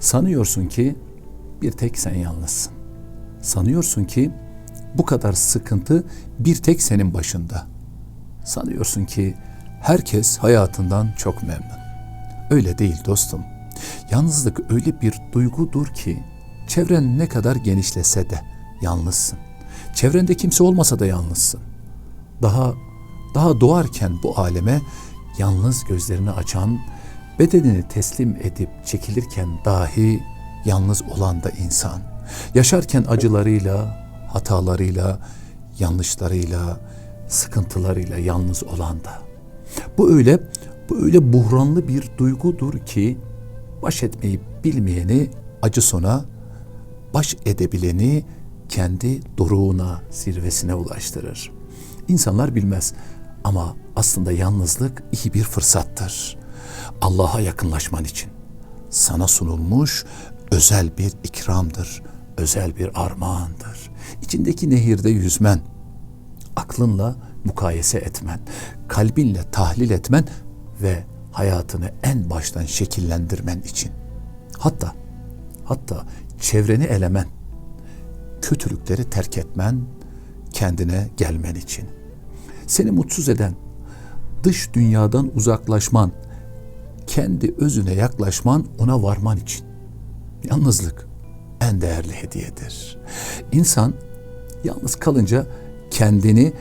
Sanıyorsun ki bir tek sen yalnızsın. Sanıyorsun ki bu kadar sıkıntı bir tek senin başında. Sanıyorsun ki herkes hayatından çok memnun. Öyle değil dostum. Yalnızlık öyle bir duygudur ki çevren ne kadar genişlese de yalnızsın. Çevrende kimse olmasa da yalnızsın. Daha daha doğarken bu aleme yalnız gözlerini açan, bedenini teslim edip çekilirken dahi yalnız olan da insan. Yaşarken acılarıyla, hatalarıyla, yanlışlarıyla, sıkıntılarıyla yalnız olan da. Bu öyle, bu öyle buhranlı bir duygudur ki baş etmeyi bilmeyeni acı sona, baş edebileni kendi doruğuna, zirvesine ulaştırır. İnsanlar bilmez ama aslında yalnızlık iyi bir fırsattır. Allah'a yakınlaşman için sana sunulmuş özel bir ikramdır, özel bir armağandır. İçindeki nehirde yüzmen, aklınla mukayese etmen, kalbinle tahlil etmen ve hayatını en baştan şekillendirmen için. Hatta hatta çevreni elemen, kötülükleri terk etmen, kendine gelmen için. Seni mutsuz eden dış dünyadan uzaklaşman, kendi özüne yaklaşman, ona varman için. Yalnızlık en değerli hediyedir. İnsan yalnız kalınca kendini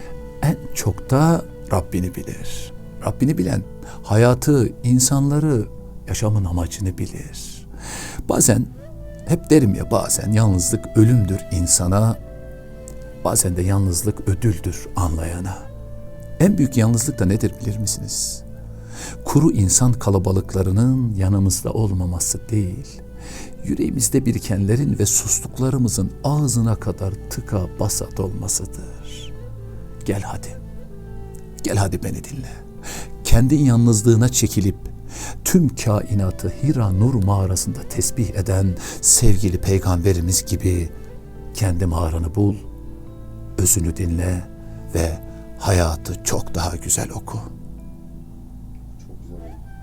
en çok da Rabbini bilir. Rabbini bilen hayatı, insanları, yaşamın amacını bilir. Bazen hep derim ya bazen yalnızlık ölümdür insana, bazen de yalnızlık ödüldür anlayana. En büyük yalnızlık da nedir bilir misiniz? Kuru insan kalabalıklarının yanımızda olmaması değil, yüreğimizde birikenlerin ve sustuklarımızın ağzına kadar tıka basa dolmasıdır. Gel hadi, gel hadi beni dinle. Kendin yalnızlığına çekilip tüm kainatı Hira Nur mağarasında tesbih eden sevgili peygamberimiz gibi kendi mağaranı bul, özünü dinle ve hayatı çok daha güzel oku. Çok güzel oldu.